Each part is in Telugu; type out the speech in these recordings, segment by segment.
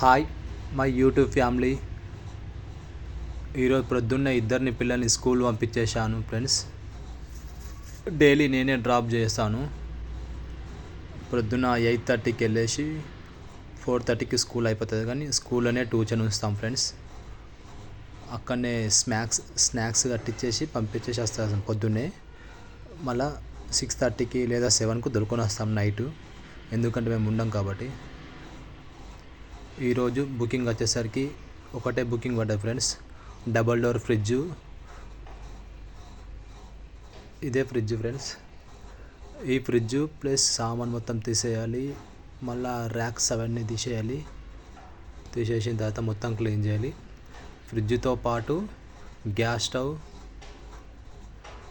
Hi my YouTube family. ఈరోజు ప్రొద్దున్న ఇద్దరిని పిల్లల్ని స్కూల్ పంపించేశాను ఫ్రెండ్స్. డైలీ నేనే డ్రాప్ చేస్తాను ప్రొద్దున ఎయిట్ థర్టీకి వెళ్ళేసి ఫోర్ థర్టీకి స్కూల్ అయిపోతుంది కానీ స్కూల్లోనే ట్యూషన్ ఉంచుతాం ఫ్రెండ్స్. అక్కడనే స్నాక్స్ స్నాక్స్ కట్టించేసి పంపించేసి వస్తాం పొద్దున్నే. మళ్ళా సిక్స్ థర్టీకి లేదా సెవెన్కు దొరుకుని వస్తాం నైట్. ఎందుకంటే మేము ఉండం కాబట్టి. ఈరోజు బుకింగ్ వచ్చేసరికి ఒకటే బుకింగ్ పడ్డది ఫ్రెండ్స్. Double door fridge. ఇదే ఫ్రిడ్జ్ ఫ్రెండ్స్. ఈ ఫ్రిడ్జ్ ప్లస్ సామాన్ మొత్తం తీసేయాలి. మళ్ళా ర్యాక్స్ అవన్నీ తీసేయాలి. తీసేసిన తర్వాత మొత్తం క్లీన్ చేయాలి. ఫ్రిడ్జ్తో పాటు గ్యాస్ స్టవ్.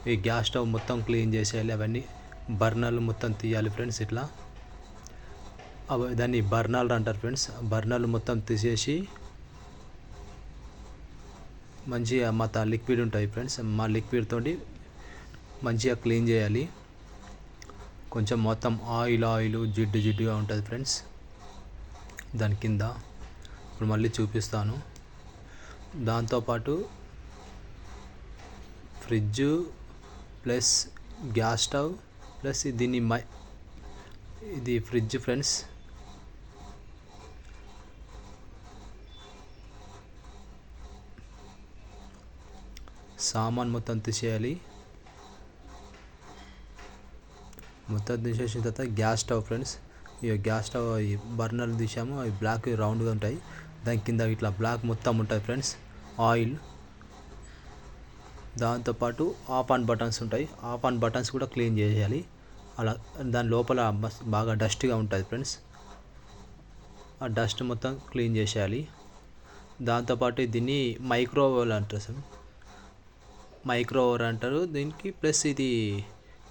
ఈ గ్యాస్ స్టవ్ మొత్తం క్లీన్ చేసేయాలి. అవన్నీ బర్నర్లు మొత్తం తీయాలి ఫ్రెండ్స్ ఇట్లా. దాన్ని బర్నర్లు అంటారు ఫ్రెండ్స్ బర్నాలు మొత్తం తీసేసి మంచిగా మత లిక్విడ్ ఉంటాయి ఫ్రెండ్స్ మా లిక్విడ్ తోటి మంచిగా క్లీన్ చేయాలి. కొంచెం మొత్తం ఆయిల్ ఆయిల్ జిడ్డు జిడ్డుగా ఉంటుంది ఫ్రెండ్స్ దాని కింద ఇప్పుడు మళ్ళీ చూపిస్తాను. దాంతోపాటు fridge plus gas stove plus దీన్ని మై ఇది ఫ్రిడ్జ్ ఫ్రెండ్స్ సామాన్ మొత్తం తీసేయాలి. మొత్తం తీసేసిన తర్వాత గ్యాస్ స్టవ్ ఫ్రెండ్స్ ఇక గ్యాస్ స్టవ్ ఈ బర్నర్లు తీసాము అవి బ్లాక్ రౌండ్గా ఉంటాయి. దాని కింద ఇట్లా బ్లాక్ మొత్తం ఉంటుంది ఫ్రెండ్స్ ఆయిల్. దాంతోపాటు ఆఫ్ ఆన్ బటన్స్ ఉంటాయి. ఆఫ్ ఆన్ బటన్స్ కూడా క్లీన్ చేయాలి అలా దాని లోపల బాగా డస్ట్గా ఉంటుంది ఫ్రెండ్స్. ఆ డస్ట్ మొత్తం క్లీన్ చేసేయాలి. దాంతోపాటు దీన్ని మైక్రోవేవ్ అంటారు సార్. మైక్రో ఓవర్ అంటారు. దీనికి ప్లస్ ఇది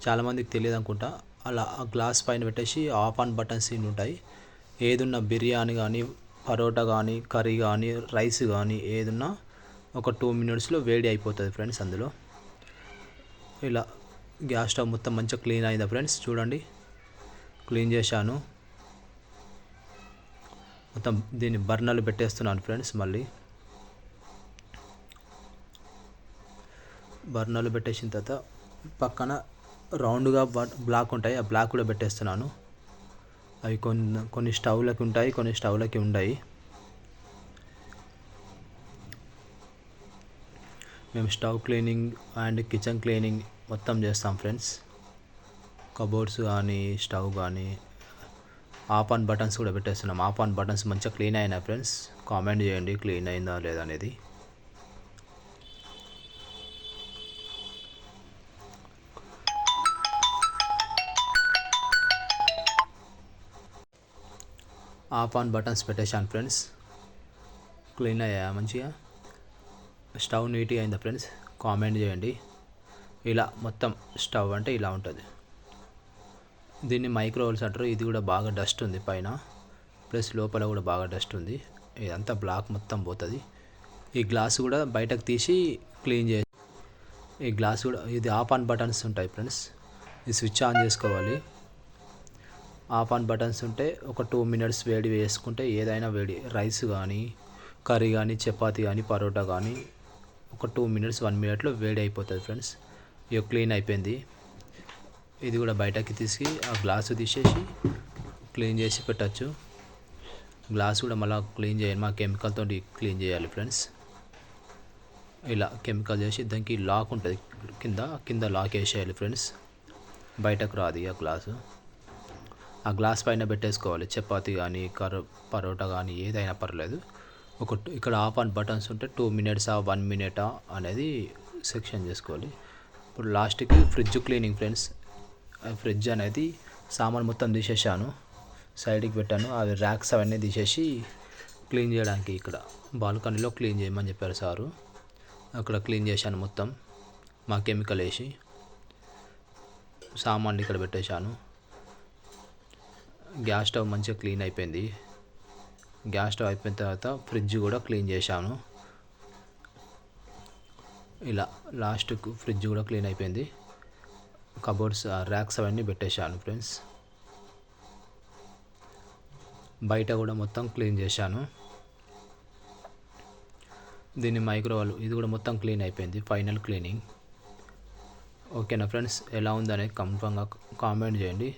చాలామందికి తెలియదు అనుకుంటా. అలా ఆ గ్లాస్ పైన పెట్టేసి ఆఫ్ ఆన్ బటన్స్ ఇన్ని ఉంటాయి. ఏదున్నా బిర్యానీ కానీ పరోటా కానీ కర్రీ కానీ రైస్ కానీ ఏదున్నా ఒక టూ మినిట్స్లో వేడి అయిపోతుంది ఫ్రెండ్స్ అందులో. ఇలా గ్యాస్ స్టవ్ మొత్తం మంచిగా క్లీన్ అయిందా ఫ్రెండ్స్? చూడండి. క్లీన్ చేశాను. మొత్తం దీన్ని బర్నర్లు పెట్టేస్తున్నాను ఫ్రెండ్స్ మళ్ళీ. బర్నర్లు పెట్టేసిన తర్వాత పక్కన రౌండ్గా బ్లాక్ ఉంటాయి. ఆ బ్లాక్ కూడా పెట్టేస్తున్నాను. అవి కొన్ని కొన్ని స్టవ్లకి ఉంటాయి కొన్ని స్టవ్లకి ఉండయి. మేము stove cleaning and kitchen cleaning మొత్తం చేస్తాం ఫ్రెండ్స్. కబోర్డ్స్ కానీ స్టవ్ కానీ ఆఫ్ ఆన్ బటన్స్ కూడా పెట్టేస్తున్నాం. ఆఫ్ ఆన్ బటన్స్ మంచిగా క్లీన్ అయినా ఫ్రెండ్స్. కామెంట్ చేయండి క్లీన్ అయిందా లేదా అనేది. ఆఫ్ ఆన్ బటన్స్ పెట్టేశాను ఫ్రెండ్స్. క్లీన్ అయ్యా మంచిగా. స్టవ్ నీట్గా అయిందా ఫ్రెండ్స్? కామెంట్ చేయండి. ఇలా మొత్తం స్టవ్ అంటే ఇలా ఉంటుంది. దీన్ని మైక్రోవేవ్స్ అంటారు. ఇది కూడా బాగా డస్ట్ ఉంది పైన. ప్లస్ లోపల కూడా బాగా డస్ట్ ఉంది. ఇదంతా బ్లాక్ మొత్తం పోతుంది. ఈ గ్లాస్ కూడా బయటకు తీసి క్లీన్ చేసి ఈ గ్లాస్ కూడా ఇది ఆఫ్ ఆన్ బటన్స్ ఉంటాయి ఫ్రెండ్స్. ఈ స్విచ్ ఆన్ చేసుకోవాలి. ఆఫ్ ఆన్ బటన్స్ ఉంటే ఒక టూ మినిట్స్ వేడి వేసుకుంటే ఏదైనా వేడి రైస్ కానీ కర్రీ కానీ చపాతి కానీ పరోటా కానీ ఒక టూ మినిట్స్ వన్ మినిట్లో వేడి అయిపోతుంది ఫ్రెండ్స్. ఇక క్లీన్ అయిపోయింది. ఇది కూడా బయటకి తీసి ఆ గ్లాసు తీసేసి క్లీన్ చేసి పెట్టచ్చు. గ్లాస్ కూడా మళ్ళీ క్లీన్ చేయాలి. మా కెమికల్తో క్లీన్ చేయాలి ఫ్రెండ్స్. ఇలా కెమికల్ చేసి దానికి లాక్ ఉంటుంది. కింద కింద లాక్ వేసేయాలి ఫ్రెండ్స్. బయటకు రాదు ఆ గ్లాసు. ఆ గ్లాస్ పైన పెట్టేసుకోవాలి. చపాతి కానీ కర్ర పరోటా కానీ ఏదైనా పర్లేదు. ఒక ఇక్కడ ఆఫ్ ఆన్ బటన్స్ ఉంటే టూ మినిట్సా వన్ మినిటా అనేది సెక్షన్ చేసుకోవాలి. ఇప్పుడు లాస్ట్కి ఫ్రిడ్జ్ క్లీనింగ్ ఫ్రెండ్స్ ఫ్రిడ్జ్ అనేది సామాన్ మొత్తం తీసేసాను సైడ్కి పెట్టాను. అవి ర్యాక్స్ అవన్నీ తీసేసి క్లీన్ చేయడానికి ఇక్కడ బాల్కనీలో క్లీన్ చేయమని చెప్పారు సారు. అక్కడ క్లీన్ చేశాను మొత్తం. మా కెమికల్ వేసి సామాన్లు ఇక్కడ పెట్టేశాను. గ్యాస్ స్టవ్ మంచిగా క్లీన్ అయిపోయింది. గ్యాస్ స్టవ్ అయిపోయిన తర్వాత ఫ్రిడ్జ్ కూడా క్లీన్ చేశాను. ఇలా లాస్ట్కు ఫ్రిడ్జ్ కూడా క్లీన్ అయిపోయింది. కబోర్డ్స్ ర్యాక్స్ అవన్నీ పెట్టేశాను ఫ్రెండ్స్. బయట కూడా మొత్తం క్లీన్ చేశాను. దీన్ని మైక్రోవాల్ ఇది కూడా మొత్తం క్లీన్ అయిపోయింది ఫైనల్ క్లీనింగ్. ఓకేనా ఫ్రెండ్స్? ఎలా ఉందనేది కన్ఫామ్గా కామెంట్ చేయండి.